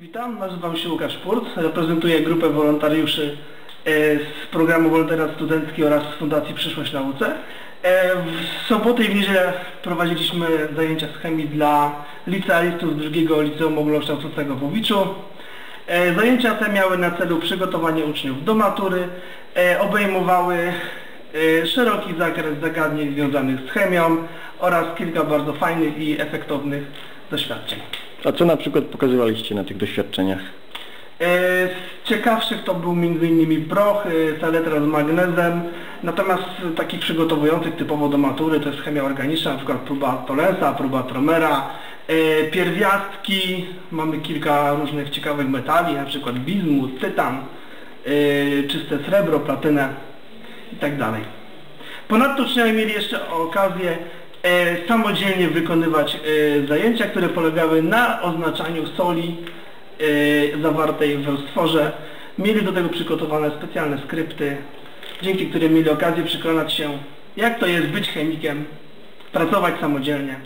Witam, nazywam się Łukasz Purt, reprezentuję grupę wolontariuszy e, z programu Wolontariat Studencki oraz z Fundacji Przyszłość Nauce. E, W sobotę i w niedzielę prowadziliśmy zajęcia z chemii dla licealistów drugiego liceum ogólnokształcącego w Łowiczu. E, Zajęcia te miały na celu przygotowanie uczniów do matury, obejmowały szeroki zakres zagadnień związanych z chemią oraz kilka bardzo fajnych i efektownych doświadczeń. A co na przykład pokazywaliście na tych doświadczeniach? E, Z ciekawszych to był m.in. proch, e, saletra z magnezem, natomiast takich przygotowujących typowo do matury to jest chemia organiczna, na przykład próba Tolensa, próba Tromera, e, pierwiastki, mamy kilka różnych ciekawych metali, przykład bizmut, tytan, czyste srebro, platynę i tak. Ponadto uczniowie mieli jeszcze okazję samodzielnie wykonywać e, zajęcia, które polegały na oznaczaniu soli e, zawartej w stworze. Mieli do tego przygotowane specjalne skrypty, dzięki którym mieli okazję przekonać się, jak to jest być chemikiem, pracować samodzielnie.